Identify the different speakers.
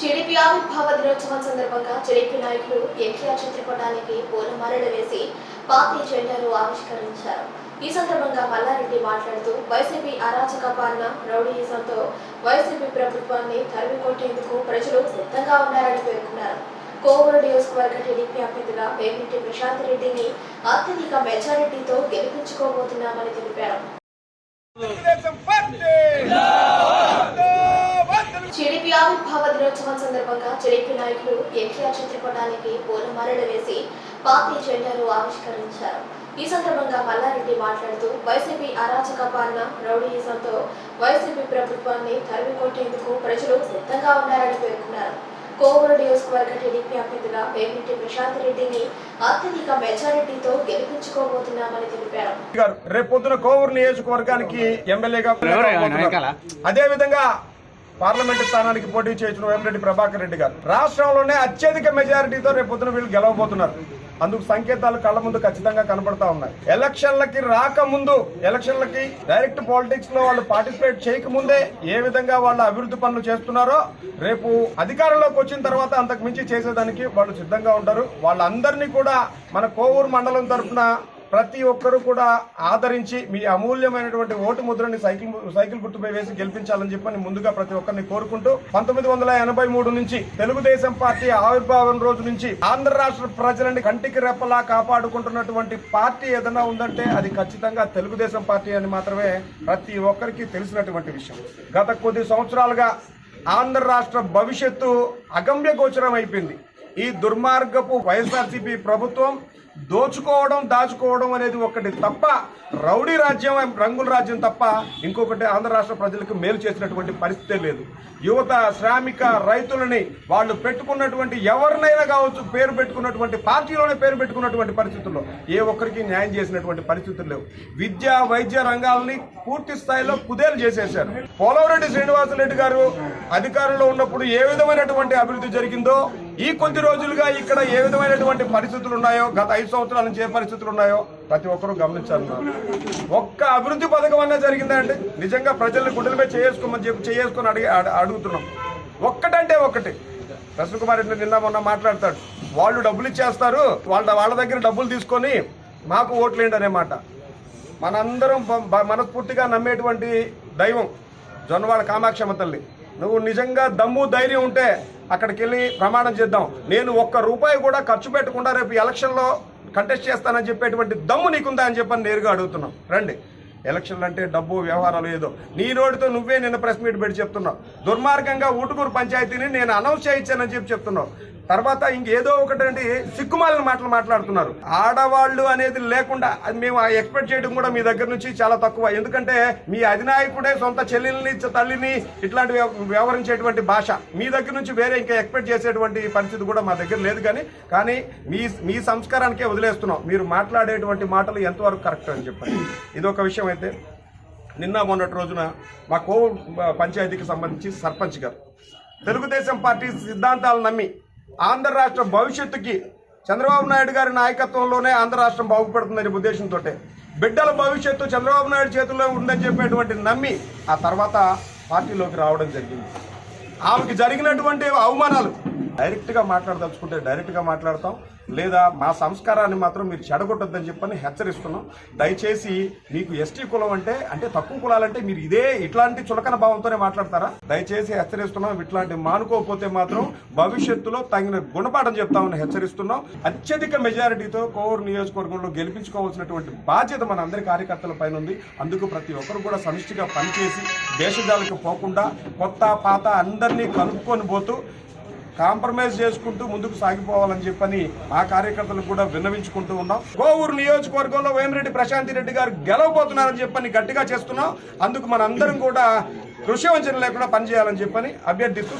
Speaker 1: TDP ఆవిర్భావ దినోత్సవం సందర్భంగా టీడీపీ నాయకులు ఎన్టీఆర్ చిత్రపటానికి పూలమాలలు వేసి పార్టీ జెండాను ఆవిష్కరించారు. ఈ సందర్భంగా మల్లారెడ్డి మాట్లాడుతూ వైసీపీ అరాచక పాలన రౌడీయిజంతో వైసీపీ ప్రభుత్వాన్ని తరిమి కొట్టేందుకు ప్రజలు సిద్ధంగా ఉన్నారని పేర్కొన్నారు. కోవూరు నియోజకవర్గ టీడీపీ అభ్యర్థిగా వేమిరెడ్డి ప్రశాంత్ రెడ్డిని అత్యధిక మెజారిటీతో గెలిపించుకోబోతున్నామని తెలిపారు. టీడీపీ ఆవిర్భావ దినోత్సవం సందర్భంగా టీడీపీ నాయకులు ఎన్టీఆర్ చిత్రపటానికి పూలమాలలు వేసి పార్టీ జెండాను ఆవిష్కరించారు. ఈ సందర్భంగా మల్లారెడ్డి మాట్లాడుతూ వైసీపీ అరాచక పాలన రౌడీయిజంతో వైసీపీ ప్రభుత్వాన్ని తరిమి కొట్టేందుకు ప్రజలు సిద్ధంగా ఉన్నారని పేర్కొన్నారు. కోవూరు నియోజకవర్గ టీడీపీ అభ్యర్థిగా వేమిరెడ్డి ప్రశాంత్ రెడ్డిని అత్యధిక మెజారిటీతో గెలిపించుకోబోతున్నామని తెలిపారు.
Speaker 2: గారు రేపు పొద్దున కోవూరు నియోజకవర్గానికి ఎమ్మెల్యేగా అదే విధంగా పార్లమెంట్ స్థానానికి పోటీ చేసిన వేమిరెడ్డి ప్రభాకర్ రెడ్డి గారు. రాష్ట్రంలోనే అత్యధిక మెజారిటీతో రేపు పొద్దున వీళ్ళు గెలవబోతున్నారు. అందుకు సంకేతాలు కళ్ళ ముందు ఖచ్చితంగా కనబడతా ఉన్నాయి. ఎలక్షన్లకి రాకముందు ఎలక్షన్లకి డైరెక్ట్ పాలిటిక్స్లో వాళ్ళు పార్టిసిపేట్ చేయకముందే ఏ విధంగా వాళ్ళ అభివృద్ధి పనులు చేస్తున్నారో రేపు అధికారంలోకి వచ్చిన తర్వాత అంతకు మించి చేసేదానికి వాళ్ళు సిద్ధంగా ఉంటారు. వాళ్ళందరినీ కూడా మన కోవూరు మండలం తరఫున ప్రతి ఒక్కరూ కూడా ఆదరించి మీ అమూల్యమైనటువంటి ఓటు ముద్రని సైకిల్ సైకిల్ గుర్తుపై వేసి గెలిపించాలని చెప్పని ముందుగా ప్రతి ఒక్కరిని కోరుకుంటూ పంతొమ్మిది వందల ఎనభై మూడు నుంచి తెలుగుదేశం పార్టీ ఆవిర్భావం రోజు నుంచి ఆంధ్ర రాష్ట్ర ప్రజలని కంటికి రెప్పలా కాపాడుకుంటున్నటువంటి పార్టీ ఏదైనా ఉందంటే అది ఖచ్చితంగా తెలుగుదేశం పార్టీ అని మాత్రమే ప్రతి ఒక్కరికి తెలిసినటువంటి విషయం. గత కొద్ది సంవత్సరాలుగా ఆంధ్ర రాష్ట్ర భవిష్యత్తు అగమ్య గోచరం అయిపోయింది. ఈ దుర్మార్గపు వైఎస్ఆర్సీపీ ప్రభుత్వం దోచుకోవడం దాచుకోవడం అనేది ఒకటి తప్ప రౌడీ రాజ్యం రంగుల రాజ్యం తప్ప ఇంకొకటి ఆంధ్ర రాష్ట్ర ప్రజలకు మేలు చేసినటువంటి పరిస్థితే లేదు. యువత శ్రామిక రైతులని వాళ్ళు పెట్టుకున్నటువంటి ఎవరినైనా కావచ్చు పేరు పెట్టుకున్నటువంటి పార్టీలోనే పేరు పెట్టుకున్నటువంటి పరిస్థితుల్లో ఏ ఒక్కరికి న్యాయం చేసినటువంటి పరిస్థితులు లేవు. విద్య వైద్య రంగాలని పూర్తి స్థాయిలో కుదేలు చేసేశారు. పోలవరెడ్డి శ్రీనివాసరెడ్డి గారు అధికారంలో ఉన్నప్పుడు ఏ విధమైనటువంటి అభివృద్ధి జరిగిందో ఈ కొద్ది రోజులుగా ఇక్కడ ఏ విధమైనటువంటి పరిస్థితులు ఉన్నాయో గత ఐదు సంవత్సరాల నుంచి ఏ పరిస్థితులు ఉన్నాయో ప్రతి ఒక్కరూ గమనించాలన్నారు ఒక్క అభివృద్ధి పథకం అన్నా జరిగిందండి నిజంగా ప్రజల్ని గుండెల చేసుకోమని చెప్పి చేసుకొని అడిగి అడుగుతున్నాం. ఒక్కటంటే ఒక్కటి. ప్రసన్న కుమార్ రెడ్డి నిన్న మొన్న మాట్లాడతాడు. వాళ్ళు డబ్బులు ఇచ్చేస్తారు వాళ్ళ వాళ్ళ దగ్గర డబ్బులు తీసుకొని మాకు ఓట్లేండి అనేమాట మనందరం మనస్ఫూర్తిగా నమ్మేటువంటి దైవం జొన్నవాడ కామాక్షమ్మ తల్లి. నువ్వు నిజంగా దమ్ము ధైర్యం ఉంటే అక్కడికి వెళ్ళి ప్రమాణం చేద్దాం. నేను ఒక్క రూపాయి కూడా ఖర్చు పెట్టకుండా రేపు ఎలక్షన్లో కంటెస్ట్ చేస్తానని చెప్పేటువంటి దమ్ము నీకుందా అని చెప్పని నేరుగా అడుగుతున్నాం. రండి. ఎలక్షన్లు అంటే డబ్బు వ్యవహారాలు ఏదో. నీ నోటితో నువ్వే నిన్న ప్రెస్ మీట్ పెట్టి చెప్తున్నావు. దుర్మార్గంగా ఊటుకూరు పంచాయతీని నేను అనౌన్స్ చేయించానని చెప్పి చెప్తున్నావు. తర్వాత ఇంకేదో ఒకటండి సిక్కుమాలిన మాటలు మాట్లాడుతున్నారు. ఆడవాళ్ళు అనేది లేకుండా అది మేము ఎక్స్పెక్ట్ చేయడం కూడా మీ దగ్గర నుంచి చాలా తక్కువ. ఎందుకంటే మీ అధినాయకుడే సొంత చెల్లెల్ని తల్లిని ఇట్లాంటి వ్యవ- వ్యవహరించేటువంటి భాష. మీ దగ్గర నుంచి వేరే ఇంకా ఎక్స్పెక్ట్ చేసేటువంటి పరిస్థితి కూడా మా దగ్గర లేదు కానీ కానీ మీ మీ సంస్కారానికే వదిలేస్తున్నాం. మీరు మాట్లాడేటువంటి మాటలు ఎంతవరకు కరెక్ట్ అని చెప్పండి. ఇది ఒక విషయం అయితే. నిన్న మొన్నటి రోజున మా కోవూరు పంచాయతీకి సంబంధించి సర్పంచ్ గారు తెలుగుదేశం పార్టీ సిద్ధాంతాలు నమ్మి ఆంధ్ర రాష్ట్ర భవిష్యత్తుకి చంద్రబాబు నాయుడు గారి నాయకత్వంలోనే ఆంధ్ర రాష్ట్రం బాగుపడుతుందనే ఉద్దేశంతో బిడ్డల భవిష్యత్తు చంద్రబాబు నాయుడు చేతుల్లో ఉందని చెప్పేటువంటి నమ్మి ఆ తర్వాత పార్టీలోకి రావడం జరిగింది. ఆమెకి జరిగినటువంటి అవమానాలు డైరెక్ట్గా మాట్లాడదలుచుకుంటే డైరెక్ట్గా మాట్లాడతాం. లేదా మా సంస్కారాన్ని మాత్రం మీరు చెడగొట్టొద్దని చెప్పని హెచ్చరిస్తున్నాం. దయచేసి మీకు ఎస్టీ కులం అంటే అంటే తక్కువ కులాలంటే మీరు ఇదే ఇట్లాంటి చులకన భావంతోనే మాట్లాడతారా? దయచేసి హెచ్చరిస్తున్నాం. ఇట్లాంటి మానుకోకపోతే మాత్రం భవిష్యత్తులో తగిన గుణపాఠం చెప్తామని హెచ్చరిస్తున్నాం. అత్యధిక మెజారిటీతో కోవూరు నియోజకవర్గంలో గెలిపించుకోవాల్సినటువంటి బాధ్యత మన అందరి కార్యకర్తల పైన ఉంది. అందుకు ప్రతి ఒక్కరు కూడా సమిష్టిగా పనిచేసి దేశజాలకు పోకుండా కొత్త పాత అందరినీ కలుపుకొని పోతూ కాంప్రమైజ్ చేసుకుంటూ ముందుకు సాగిపోవాలని చెప్పని మా కార్యకర్తలకు కూడా విన్నవించుకుంటూ ఉన్నాం. గోవూరు నియోజకవర్గంలో వేమిరెడ్డి ప్రశాంతి రెడ్డి గారు గెలవబోతున్నారని చెప్పని గట్టిగా చేస్తున్నాం. అందుకు మనందరం కూడా కృషి వంచన లేకుండా పనిచేయాలని చెప్పని అభ్యర్థిస్తూ